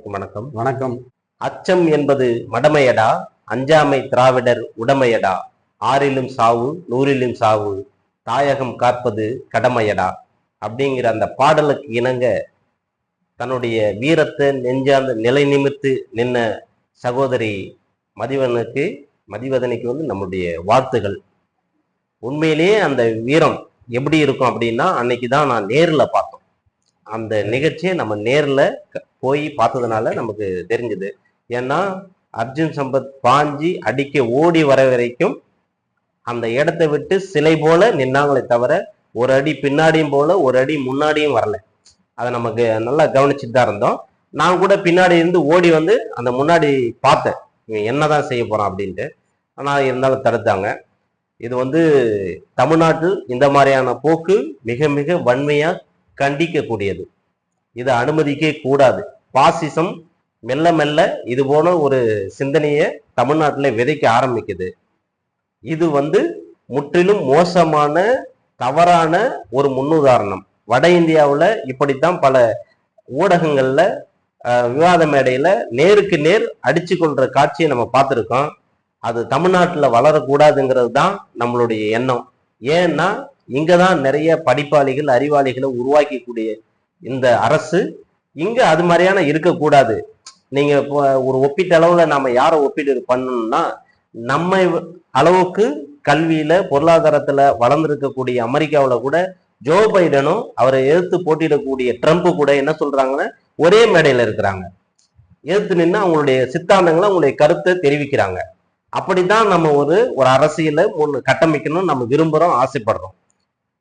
வணக்கம். வணக்கம். அச்சம் என்பது மடமையடா அஞ்சாமை திராவிடர் உடமையடா. ஆறிலும் சாவு நூறிலும் சாவு தாயகம் காப்பது கடமையடா. அப்படிங்கிற அந்த பாடலுக்கு இணங்க தன்னுடைய வீரத்தை நெஞ்சார்ந்து நிலை நிமித்து நின்ன சகோதரி மதிவனுக்கு மதிவதனைக்கு வந்து நம்முடைய வாழ்த்துகள். உண்மையிலேயே அந்த வீரம் எப்படி இருக்கும் அப்படின்னா அன்னைக்கு தான் நான் நேரில் பார்த்தேன். அந்த நிகழ்ச்சியை நம்ம நேரில் போய் பார்த்ததுனால நமக்கு தெரிஞ்சுது. ஏன்னா அர்ஜுன் சம்பத் பாஞ்சி அடிக்க ஓடி வர வரைக்கும் அந்த இடத்தை விட்டு சிலை போல நின்னாங்களே தவிர ஒரு அடி பின்னாடியும் போல ஒரு அடி முன்னாடியும் வரல. அதை நமக்கு நல்லா கவனிச்சுட்டு தான் இருந்தோம். நான் கூட பின்னாடி இருந்து ஓடி வந்து அந்த முன்னாடி பார்த்தேன். இவன் என்னதான் செய்ய போறான் அப்படின்ட்டு. ஆனால் இருந்தாலும் தடுத்தாங்க. இது வந்து தமிழ்நாட்டில் இந்த மாதிரியான போக்கு மிக மிக வன்மையா கண்டிக்கக்கூடியது. இதை அனுமதிக்க கூடாது. பாசிசம் மெல்ல மெல்ல இது போல ஒரு சிந்தனையை தமிழ்நாட்டில் விதைக்க ஆரம்பிக்குது. இது வந்து முற்றிலும் மோசமான தவறான ஒரு முன்னுதாரணம். வட இந்தியாவில் இப்படித்தான் பல ஊடகங்களில் விவாத மேடையில் நேருக்கு நேர் அடிச்சு கொள்ற காட்சியை நம்ம பார்த்துருக்கோம். அது தமிழ்நாட்டில் வளரக்கூடாதுங்கிறது தான் நம்மளுடைய எண்ணம். ஏன்னா இங்க தான் நிறைய படிப்பாளிகள் அறிவாளிகளை உருவாக்கக்கூடிய இந்த அரசு. இங்க அது மாதிரியான இருக்கக்கூடாது. நீங்க இப்போ ஒரு ஒப்பீட்டு அளவுல நாம யாரை ஒப்பீடு பண்ணணும்னா நம்ம அளவுக்கு கல்வியில பொருளாதாரத்துல வளர்ந்துருக்கக்கூடிய அமெரிக்காவில் கூட ஜோ பைடனும் அவரை எதிர்த்து போட்டியிடக்கூடிய ட்ரம்ப் கூட என்ன சொல்றாங்கன்னா ஒரே மேடையில இருக்கிறாங்க. எதிர்த்து நின்று அவங்களுடைய சித்தாந்தங்களை அவங்களுடைய கருத்தை தெரிவிக்கிறாங்க. அப்படித்தான் நம்ம ஒரு ஒரு அரசியலை முன் கட்டமைக்கணும்னு நம்ம விரும்புறோம் ஆசைப்படுறோம்.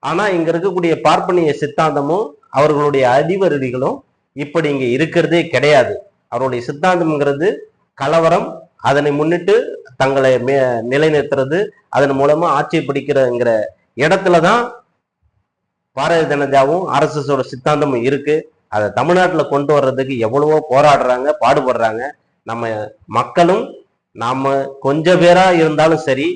ஆனா இங்க இருக்கக்கூடிய பார்ப்பனிய சித்தாந்தமும் அவர்களுடைய அடிவருடிகளும் இப்படி இங்க இருக்கிறதே கிடையாது. அவருடைய சித்தாந்தம்ங்கிறது கலவரம் அதனை முன்னிட்டு தங்களை மே நிலைநிறுத்துறது அதன் மூலமா ஆட்சியை பிடிக்கிறங்கிற இடத்துல தான் பாரதிய ஜனதாவும் ஆர்எஸ்எஸோட சித்தாந்தமும் இருக்கு. அதை தமிழ்நாட்டுல கொண்டு வர்றதுக்கு எவ்வளவோ போராடுறாங்க பாடுபடுறாங்க. நம்ம மக்களும் நாம கொஞ்ச பேரா இருந்தாலும் சரி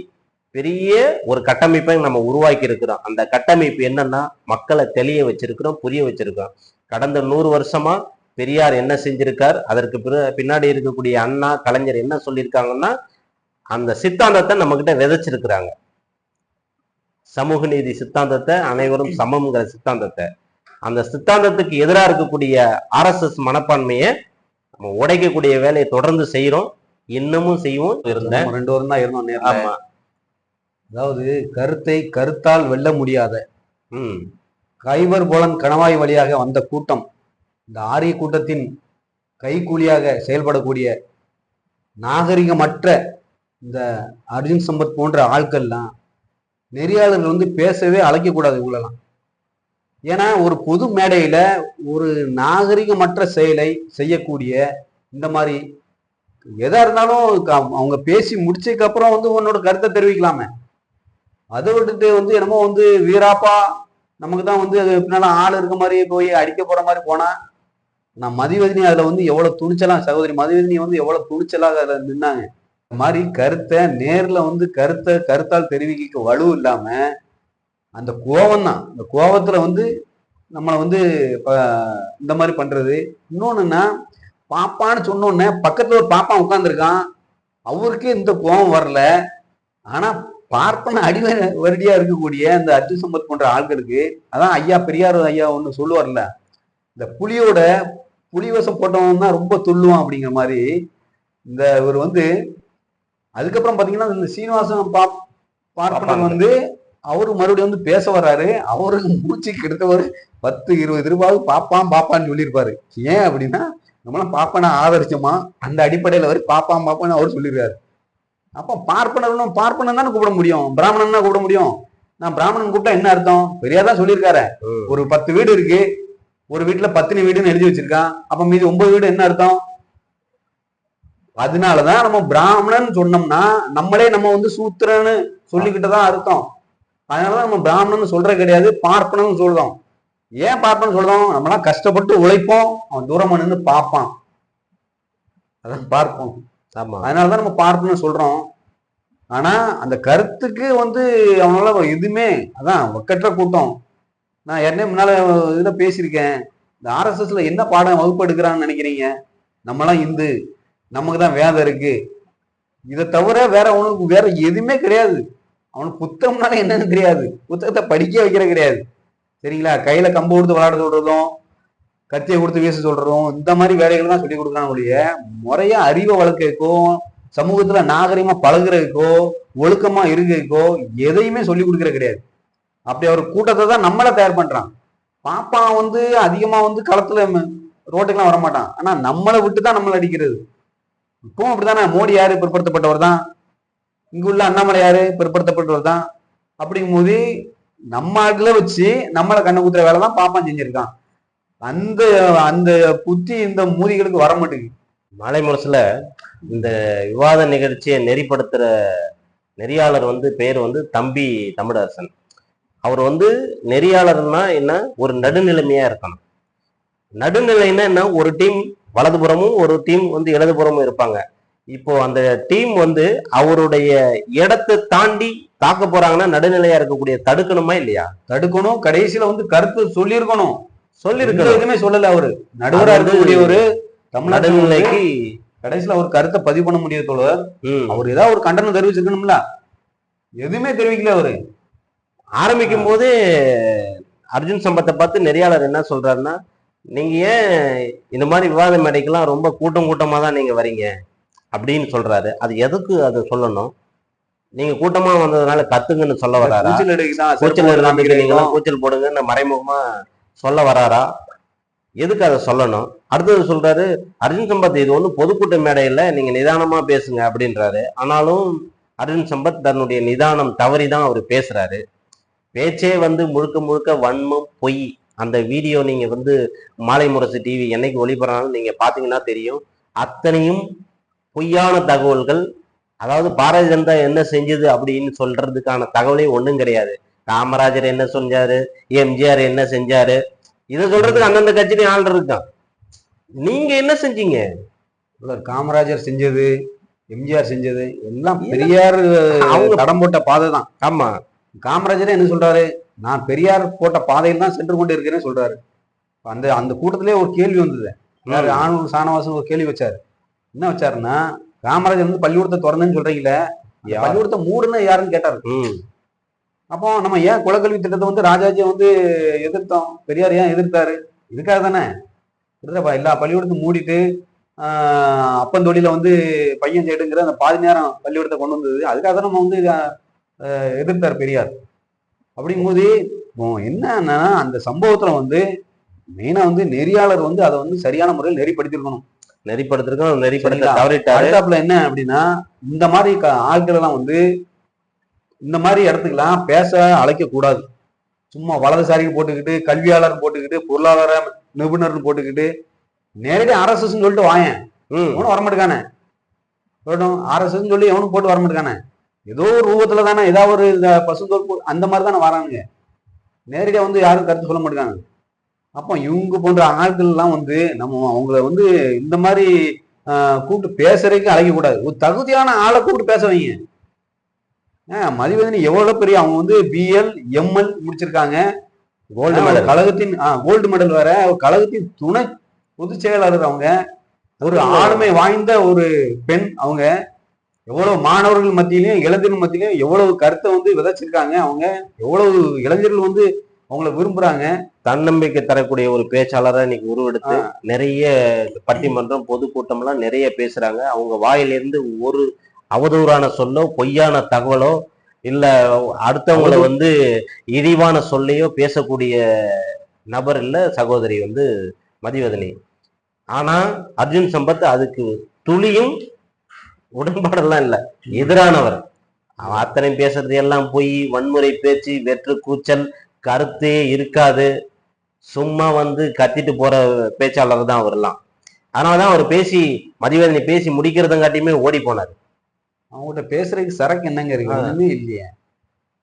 பெரிய ஒரு கட்டமைப்பை நம்ம உருவாக்கி இருக்கிறோம். அந்த கட்டமைப்பு என்னன்னா மக்களை தெளிய வச்சிருக்கிறோம் புரிய வச்சிருக்கோம் கடந்த நூறு வருஷமா பெரியார் என்ன செஞ்சிருக்கார் அதற்கு பின்னாடி இருக்கக்கூடிய அண்ணா கலைஞர் என்ன சொல்லியிருக்காங்கன்னா அந்த சித்தாந்தத்தை நம்ம கிட்ட விதைச்சிருக்கிறாங்க. சமூக நீதி சித்தாந்தத்தை அனைவரும் சமம்ங்கிற சித்தாந்தத்தை. அந்த சித்தாந்தத்துக்கு எதிராக இருக்கக்கூடிய ஆர்எஸ்எஸ் மனப்பான்மையை நம்ம உடைக்கக்கூடிய வேலையை தொடர்ந்து செய்யறோம் இன்னமும் செய்வோம். இருந்தேன் ரெண்டு வாரம் தான் இருந்தோம் ஆமா. அதாவது கருத்தை கருத்தால் வெல்ல முடியாத ம் கைவர் போலன் கணவாய் வழியாக வந்த கூட்டம் இந்த ஆரிய கூட்டத்தின் கைக்கூலியாக செயல்படக்கூடிய நாகரிகமற்ற இந்த அர்ஜுன் சம்பத் போன்ற ஆட்கள்லாம் நெறியாளர்கள் வந்து பேசவே அழைக்கக்கூடாது இவங்களெல்லாம். ஏன்னா ஒரு பொது மேடையில் ஒரு நாகரிகமற்ற செயலை செய்யக்கூடிய இந்த மாதிரி எதா இருந்தாலும் க- அவங்க பேசி முடிச்சதுக்கப்புறம் வந்து உன்னோட கருத்தை தெரிவிக்கலாமே. அதை விட்டுட்டு வந்து என்னமோ வந்து வீராப்பா நமக்கு தான் வந்து அது பின்னால ஆள் இருக்க மாதிரி போய் அடிக்க போற மாதிரி போனா நான் மதிவதினி அதுல வந்து எவ்வளவு துணிச்சலா சகோதரி மதிவதினி வந்து எவ்வளவு துணிச்சலாக அதுல நின்னாங்க. இந்த மாதிரி கருத்தை நேர்ல வந்து கருத்தை கருத்தால் தெரிவிக்க வலு இல்லாம அந்த கோவம் தான் அந்த கோவத்துல வந்து நம்மளை வந்து இந்த மாதிரி பண்றது. இன்னொன்னுன்னா பாப்பான்னு சொன்னோன்னே பக்கத்துல ஒரு பாப்பா உட்காந்துருக்கான் அவருக்கே இந்த கோபம் வரல. ஆனா பார்ப்பன அடி வருடியா இருக்கக்கூடிய இந்த அர்ஜுன் சம்பத் போன்ற ஆட்களுக்கு அதான் ஐயா பெரியார் ஐயா ஒண்ணு சொல்லுவார்ல இந்த புலியோட புலிவசம் போட்டவன் தான் ரொம்ப துள்ளுவான் அப்படிங்கிற மாதிரி இந்த இவர் வந்து அதுக்கப்புறம் பாத்தீங்கன்னா இந்த சீனிவாசன் பா பார்ப்பனன் வந்து அவரு மறுபடியும் வந்து பேச வர்றாரு. அவருக்கு மூச்சு கிட்ட ஒரு பத்து இருபது ரூபாய் பாப்பான் பாப்பான்னு சொல்லியிருப்பாரு. ஏன் அப்படின்னா நம்மளாம் பாப்பனை ஆதரிச்சோமா? அந்த அடிப்படையில வரை பாப்பான் பாப்பான்னு அவர் சொல்லியிருக்காரு அப்போ பார்ப்பனர்களும் பார்ப்பனன் தானே கூப்பிட முடியும்? பிராமணன் கூப்பிட முடியும்? நான் பிராமணன் கூப்பிட்டா என்ன அர்த்தம்? பெரியார் தான் சொல்லியிருக்காரு. ஒரு பத்து வீடு இருக்கு. ஒரு வீட்டுல பத்தினி வீடுன்னு எழுதி வச்சிருக்கான். அப்ப மீதி ஒன்பது வீடு என்ன அர்த்தம்? அதனாலதான் நம்ம பிராமணன் சொன்னோம்னா நம்மளே நம்ம வந்து சூத்திரன்னு சொல்லிக்கிட்டதான் அர்த்தம். அதனாலதான் நம்ம பிராமணன் சொல்றது கிடையாது பார்ப்பனன் சொல்றோம். ஏன் பார்ப்பனன் சொல்றோம்? நம்மளாம் கஷ்டப்பட்டு உழைப்போம். அவன் தூரமா நின்று பார்ப்பான். அதான் பார்ப்போம். அதனாலதான் நம்ம பார்ப்போம்னு சொல்றோம். ஆனா அந்த கருத்துக்கு வந்து அவனால எதுவுமே அதான் ஒக்கற்ற கூட்டம். நான் ஏற்கனவே முன்னால இதுல பேசியிருக்கேன். இந்த ஆர்எஸ்எஸ்ல என்ன பாடம் வகுப்பு எடுக்கிறான்னு நினைக்கிறீங்க? நம்மலாம் இந்து. நமக்கு தான் வேதம் இருக்கு. இதை தவிர வேற அவனுக்கு வேற எதுவுமே கிடையாது. அவனுக்கு புத்தகம்னால என்னன்னு தெரியாது. புத்தகத்தை படிக்க வைக்கிற கிடையாது. சரிங்களா? கையில கம்பு கொடுத்து விளையாட சொல்றதும் கத்தியை கொடுத்து வீச சொல்றோம். இந்த மாதிரி வேலைகள் தான் சொல்லி கொடுக்குறாங்க ஒழிய முறையா அறிவை வளர்க்கறதுக்கோ சமூகத்துல நாகரிகமா பழகுறதுக்கோ ஒழுக்கமா இருக்கிறதுக்கோ எதையுமே சொல்லி கொடுக்கற கிடையாது. அப்படி அவர் கூட்டத்தை தான் நம்மள தயார் பண்றான். பாப்பா வந்து அதிகமா வந்து களத்துல ரோட்டுக்கெல்லாம் வரமாட்டான். ஆனா நம்மளை விட்டு தான் நம்மளை அடிக்கிறது. இப்பவும் அப்படித்தானே? மோடி யாரு? பிற்படுத்தப்பட்டவர் தான். இங்க உள்ள அண்ணாமலை யாரு? பிற்படுத்தப்பட்டவர் தான். அப்படிங்கும்போது நம்ம ஆட்களை வச்சு நம்மளை கண்ணை குத்துற வேலை தான் பாப்பான் செஞ்சிருக்கான். அந்த அந்த புத்தி இந்த மூதிகளுக்கு வர மாட்டேங்குது. மலை முரசுல இந்த விவாத நிகழ்ச்சியை நெறிப்படுத்துற நெறியாளர் வந்து பேர் வந்து தம்பி தமிழரசன். அவர் வந்து நெறியாளர்னா என்ன? ஒரு நடுநிலைமையா இருக்கணும். நடுநிலைன்னா என்ன? ஒரு டீம் வலதுபுறமும் ஒரு டீம் வந்து இடதுபுறமும் இருப்பாங்க. இப்போ அந்த டீம் வந்து அவருடைய இடத்தை தாண்டி தாக்க போறாங்கன்னா நடுநிலையா இருக்கக்கூடிய தடுக்கணுமா இல்லையா? தடுக்கணும். கடைசியில வந்து கருத்து சொல்லியிருக்கணும். சொல்லிருக்கணும் எதுவுமே சொல்லல அவரு. நடுவரா இருக்கக்கூடிய ஒரு நடுநிலைக்கு கடைசியில அவர் கருத்தை பதிவு பண்ண முடியாது தோழர். அவர் ஏதாவது ஒரு கண்டனம் தெரிவிச்சிருக்கணும்ல? எதுவுமே தெரிவிக்கல அவரு. ஆரம்பிக்கும் போதே அர்ஜுன் சம்பத்தை பார்த்து நெறியாளர் என்ன சொல்றாருன்னா நீங்க ஏன் இந்த மாதிரி விவாத மேடைக்கெல்லாம் ரொம்ப கூட்டம் கூட்டமா தான் நீங்க வரீங்க? அப்படின்னு சொல்றாரு. அது எதுக்கு அதை சொல்லணும்? நீங்க கூட்டமா வந்ததுனால கத்துங்கன்னு சொல்ல வராரா? கூச்சல். நீங்களாம் கூச்சல் போடுங்கன்னு மறைமுகமா சொல்ல வராரா? எதுக்கு அதை சொல்லணும்? அடுத்தது சொல்றாரு அர்ஜுன் சம்பத் இது ஒன்றும் பொதுக்கூட்ட மேடையில் நீங்க நிதானமா பேசுங்க அப்படின்றாரு. ஆனாலும் அர்ஜுன் சம்பத் தன்னுடைய நிதானம் தவறி தான் அவர் பேசுறாரு. பேச்சே வந்து முழுக்க முழுக்க வன்மம் பொய். அந்த வீடியோ நீங்க வந்து மாலை முரசு டிவி என்னைக்கு ஒளிபரனாலும் நீங்க பாத்தீங்கன்னா தெரியும். அத்தனையும் பொய்யான தகவல்கள். அதாவது பாரதிய ஜனதா என்ன செஞ்சது அப்படின்னு சொல்றதுக்கான தகவலே ஒன்றும் கிடையாது. காமராஜர் என்ன செஞ்சாரு எம்ஜிஆர் என்ன செஞ்சாரு? இதை சொல்றதுக்கு அந்தந்த கட்சியிலையும் ஆள் இருக்கான் நீங்க என்ன செஞ்சீங்க? காமராஜர் செஞ்சது எம்ஜிஆர் செஞ்சது எல்லாம் பெரியார் அவங்க- தடம் போட்ட பாதை தான் ஆமா. காமராஜரே என்ன சொல்றாரு? நான் பெரியார் போட்ட பாதையில் தான் சென்று கொண்டு இருக்கிறேன்னு சொல்றாரு. அந்த அந்த கூட்டத்திலே ஒரு கேள்வி வந்தது. ஆணூர் சானவாசன் ஒரு கேள்வி வச்சாரு. என்ன வச்சாருன்னா காமராஜர் வந்து பள்ளிக்கூடத்தை திறந்தேன்னு சொல்றீங்களே? பள்ளிக்கூடத்தை மூடுன்னு யாருன்னு கேட்டாரு. அப்போ நம்ம ஏன் குலக்கல்வி திட்டத்தை வந்து ராஜாஜியை வந்து எதிர்த்தோம்? பெரியார் ஏன் எதிர்த்தாரு? இதுக்காக தானே? இல்லப்பா எல்லா பள்ளிக்கூடத்தையும் மூடிட்டு அப்பந்தொழில வந்து பையன் சேடுங்கிற அந்த பாதி நேரம் பள்ளிக்கூடத்தை கொண்டு வந்தது. அதுக்காக தான் நம்ம வந்து எதிர்த்தார் பெரியார். அப்படிங்கும்போது என்னன்னா அந்த சம்பவத்துல வந்து மெயினா வந்து நெறியாளர் வந்து அதை வந்து சரியான முறையில் நெறிப்படுத்திருக்கணும் நெறிப்படுத்திருக்கோம் நெறிப்படுத்த? தவறிட்டாரு. என்ன அப்படின்னா இந்த மாதிரி ஆட்கள் எல்லாம் வந்து இந்த மாதிரி இடத்துக்குலாம் பேச அழைக்க கூடாது. சும்மா வலதுசாரிக்கு போட்டுக்கிட்டு கல்வியாளர் போட்டுக்கிட்டு பொருளாதார நிபுணர்னு போட்டுக்கிட்டு நேரடி ஆர்எஸ்எஸ் சொல்லிட்டு வாயேன். ம். எவனும் வரமாட்டேக்கானே சொல்லட்டும் ஆர்எஸ்எஸ் சொல்லி எவனும் போட்டு வரமாட்டேக்கானே ஏதோ ஒரு ரூபத்துல தானே ஏதாவது ஒரு இந்த பசுந்தோல் அந்த மாதிரி தானே வரானுங்க. நேரடியா வந்து யாரும் கருத்து சொல்ல மாட்டேங்காங்க அப்போ இவங்க போன்ற ஆட்கள் எல்லாம் வந்து நம்ம அவங்கள வந்து இந்த மாதிரி கூப்பிட்டு பேசுறதுக்கு அழைக்க கூடாது ஒரு தகுதியான ஆளை கூப்பிட்டு பேச வைங்க. மதிவதனி எவ்வளவு பெரிய அவங்க வந்து பிஎல் எம்எல் முடிச்சிருக்காங்க. கோல்டு மெடல் கழகத்தின் கோல்டு மெடல் வேற. கழகத்தின் துணை பொதுச் செயலாளர் அவங்க. ஒரு. ஆளுமை வாய்ந்த ஒரு பெண் அவங்க. எவ்வளவு மாணவர்கள் மத்தியிலையும் இளைஞர்கள் மத்தியிலையும் எவ்வளவு கருத்தை வந்து விதைச்சிருக்காங்க அவங்க. எவ்வளவு இளைஞர்கள் வந்து அவங்கள விரும்புறாங்க. தன்னம்பிக்கை தரக்கூடிய ஒரு பேச்சாளரா இன்னைக்கு உருவெடுத்து நிறைய பட்டிமன்றம் பொதுக்கூட்டம் எல்லாம் நிறைய பேசுறாங்க. அவங்க வாயிலிருந்து ஒரு அவதூறான சொல்லோ பொய்யான தகவலோ இல்ல அடுத்தவங்களை வந்து இழிவான சொல்லையோ பேசக்கூடிய நபர் இல்ல சகோதரி வந்து மதிவதனி. ஆனா அர்ஜுன் சம்பத் அதுக்கு துளியும் உடன்பாடெல்லாம் இல்ல. எதிரானவர். அவன் அத்தனை பேசுறது எல்லாம் பொய் வன்முறை பேச்சு வெற்று கூச்சல் கருத்தே இருக்காது. சும்மா வந்து கத்திட்டு போற பேச்சாளர் தான் அவர்லாம். அதனாலதான் அவர் பேசி மதிவேதனை பேசி முடிக்கிறதுங்காட்டியுமே ஓடி போனார். அவங்ககிட்ட பேசுறதுக்கு சரக்கு என்னங்க இருக்கு. ஒண்ணுமே இல்லையே.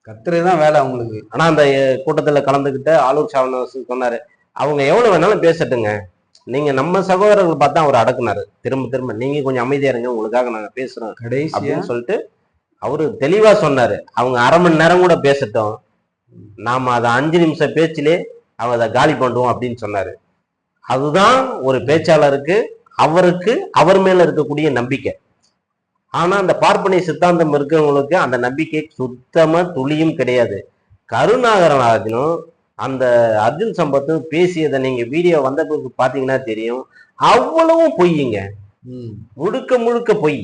கத்துறதுதான் வேலை அவங்களுக்கு. ஆனா அந்த கூட்டத்துல கலந்துகிட்ட ஆலூர் சாவனவாசன் சொன்னாரு. அவங்க எவ்வளவு வேணாலும் பேசட்டுங்க. நீங்க நம்ம சகோதரர்கள் பார்த்தா அவர் அடக்குனாரு. திரும்ப திரும்ப நீங்க கொஞ்சம் அமைதியா இருங்க உங்களுக்காக நாங்க பேசுறோம் அப்படின்னு சொல்லிட்டு அவரு தெளிவா சொன்னாரு. அவங்க அரை மணி நேரம் கூட பேசட்டும். நாம அதை அஞ்சு நிமிஷம் பேச்சிலே அவங்க அதை காலி பண்ணுவோம் அப்படின்னு சொன்னாரு. அதுதான் ஒரு பேச்சாளருக்கு அவருக்கு அவர் மேல இருக்கக்கூடிய நம்பிக்கை. ஆனா அந்த பார்ப்பனிய சித்தாந்தம் இருக்கிறவங்களுக்கு அந்த நம்பிக்கை சுத்தமா துளியும் கிடையாது. கருணாகரனாஜனும் அந்த அர்ஜுன் சம்பத்தும் பேசியதை நீங்க வீடியோ வந்த பிறகு பாத்தீங்கன்னா தெரியும். அவ்வளவும் பொய்யுங்க. முழுக்க முழுக்க பொய்.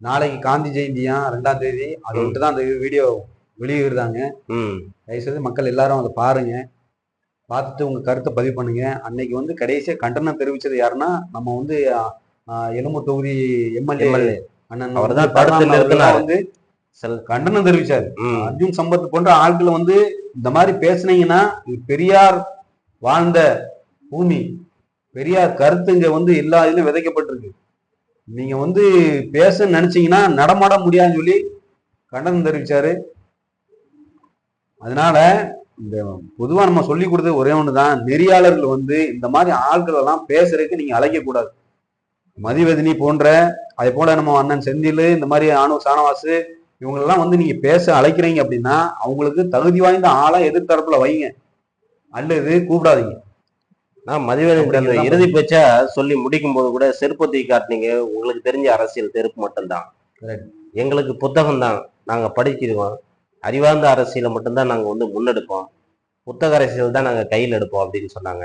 நாளைக்கு காந்தி ஜெயந்தியா ரெண்டாம் தேதி அதை ம். விட்டு தான் அந்த வீடியோ வெளியிடுறாங்க. தயவுசெய்து மக்கள் எல்லாரும் அதை பாருங்க. பார்த்துட்டு உங்க கருத்தை பதிவு பண்ணுங்க. அன்னைக்கு வந்து கடைசியா கண்டனம் தெரிவிச்சது யாருன்னா நம்ம வந்து எலும்பு தொகுதி எம்எல்ஏ. அண்ணன் அவர்தான் வந்து தடுத்து நிறுத்தினாரு. வந்து கண்டனம் தெரிவிச்சாரு. அர்ஜுன் சம்பத் போன்ற ஆட்கள் வந்து இந்த மாதிரி பேசுனீங்கன்னா பெரியார் வாழ்ந்த பூமி. பெரியார் கருத்துங்க வந்து எல்லா இதுலயும் விதைக்கப்பட்டிருக்கு. நீங்க வந்து பேச நினைச்சீங்கன்னா நடமாட முடியாதுன்னு சொல்லி கண்டனம் தெரிவிச்சாரு. அதனால இந்த பொதுவா நம்ம சொல்லி கொடுத்தது ஒரே ஒண்ணுதான். நெறியாளர்கள் வந்து இந்த மாதிரி ஆட்கள் எல்லாம் பேசுறதுக்கு நீங்க அழைக்க கூடாது மதிவதினி போன்ற அதே போல நம்ம அண்ணன் செந்தில் இந்த மாதிரி ஆணு சானவாசு இவங்களெல்லாம் வந்து நீங்க பேச அழைக்கிறீங்க அப்படின்னா அவங்களுக்கு தகுதி வாய்ந்த ஆளா எதிர்த்தரப்புல வைங்க. அல்லது கூப்பிடாதீங்க. நான் மதிவேதன் இறுதி பேச்சா சொல்லி முடிக்கும் போது கூட செருப்பு தூக்கி காட்டினீங்க. உங்களுக்கு தெரிஞ்ச அரசியல் செருப்பு மட்டும்தான். எங்களுக்கு புத்தகம் தான் நாங்க படிக்கிறோம் அறிவார்ந்த அரசியலை மட்டும்தான் நாங்க வந்து முன்னெடுப்போம். புத்தக அரசியல் தான் நாங்க கையில் எடுப்போம் அப்படின்னு சொன்னாங்க.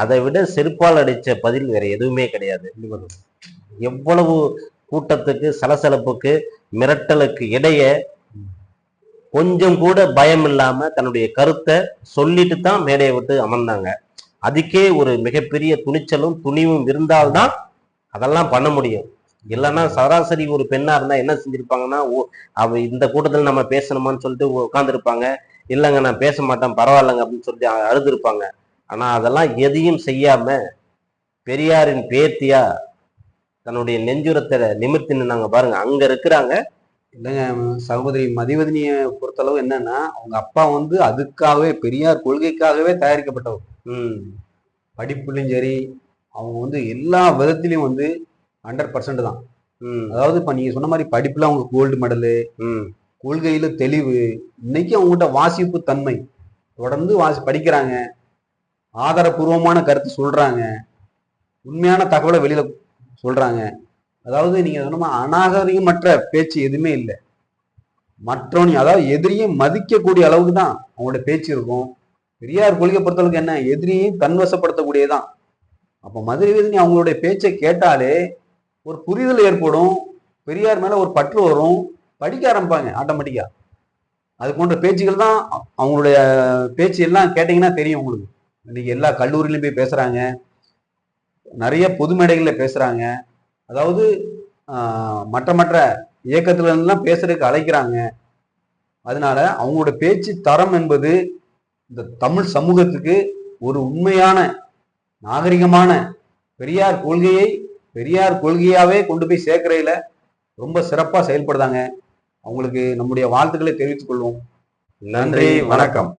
அதை விட செருப்பால் அடிச்ச பதில் வேற எதுவுமே கிடையாது. எவ்வளவு கூட்டத்துக்கு சலசலப்புக்கு மிரட்டலுக்கு இடையே கொஞ்சம் கூட பயம் இல்லாம தன்னுடைய கருத்தை சொல்லிட்டு தான் மேடையை விட்டு அமர்ந்தாங்க. அதுக்கே ஒரு மிகப்பெரிய துணிச்சலும் துணிவும் இருந்தால்தான் அதெல்லாம் பண்ண முடியும். இல்லைன்னா சராசரி ஒரு பெண்ணா இருந்தா என்ன செஞ்சிருப்பாங்கன்னா ஓ அவ இந்த கூட்டத்தில் நம்ம பேசணுமான்னு சொல்லிட்டு உட்காந்துருப்பாங்க இல்லைங்க நான் பேச மாட்டேன் பரவாயில்லைங்க அப்படின்னு சொல்லிட்டு அழுது அழுதுருப்பாங்க. ஆனா அதெல்லாம் எதையும் செய்யாம பெரியாரின் பேத்தியா தன்னுடைய நெஞ்சுரத்தை நிமிர்த்தி நின்னாங்க பாருங்க. அங்க இருக்கிறாங்க. இல்லைங்க சகோதரி மதிவதனியை பொறுத்தளவு என்னன்னா அவங்க அப்பா வந்து அதுக்காகவே பெரியார் கொள்கைக்காகவே தயாரிக்கப்பட்டவர். ம். படிப்புலையும் சரி அவங்க வந்து எல்லா விதத்திலையும் வந்து ஹண்ட்ரட் பர்சன்ட் தான். ம். அதாவது இப்ப நீங்க சொன்ன மாதிரி படிப்புல அவங்க கோல்டு மெடலு ம். கொள்கையில தெளிவு இன்னைக்கு அவங்ககிட்ட வாசிப்பு தன்மை தொடர்ந்து வாசி படிக்கிறாங்க. ஆதாரபூர்வமான கருத்து சொல்றாங்க. உண்மையான தகவலை வெளியில சொல்றாங்க. அதாவது நீங்க சொன்ன அநாகரிகமற்ற பேச்சு எதுவுமே இல்லை. மற்றவனி அதாவது எதிரியை மதிக்கக்கூடிய அளவுக்கு தான் அவங்களோட பேச்சு இருக்கும். பெரியார் கொள்கை பொறுத்தளவுக்கு என்ன? எதிரியையும் தன்வசப்படுத்தக்கூடியதான் அப்போ மதுரை வேதினி அவங்களுடைய பேச்சை கேட்டாலே ஒரு புரிதல் ஏற்படும். பெரியார் மேல ஒரு பற்று வரும். படிக்க ஆரம்பிப்பாங்க ஆட்டோமேட்டிக்கா. அது போன்ற பேச்சுகள் தான் அவங்களுடைய பேச்சு எல்லாம் கேட்டீங்கன்னா தெரியும் உங்களுக்கு. இன்னைக்கு எல்லா கல்லூரியிலும் போய் பேசுறாங்க. நிறைய பொது மேடைகளில் பேசுறாங்க. அதாவது மற்ற மற்ற இயக்கத்துலலாம் பேசுறதுக்கு அழைக்கிறாங்க. அதனால அவங்களோட பேச்சு தரம் என்பது இந்த தமிழ் சமூகத்துக்கு ஒரு உண்மையான நாகரிகமான பெரியார் கொள்கையை பெரியார் கொள்கையாகவே கொண்டு போய் சேர்க்கறையில் ரொம்ப சிறப்பாக செயல்படுதாங்க அவங்களுக்கு நம்முடைய வாழ்த்துக்களை தெரிவித்துக் கொள்வோம். நன்றி வணக்கம்.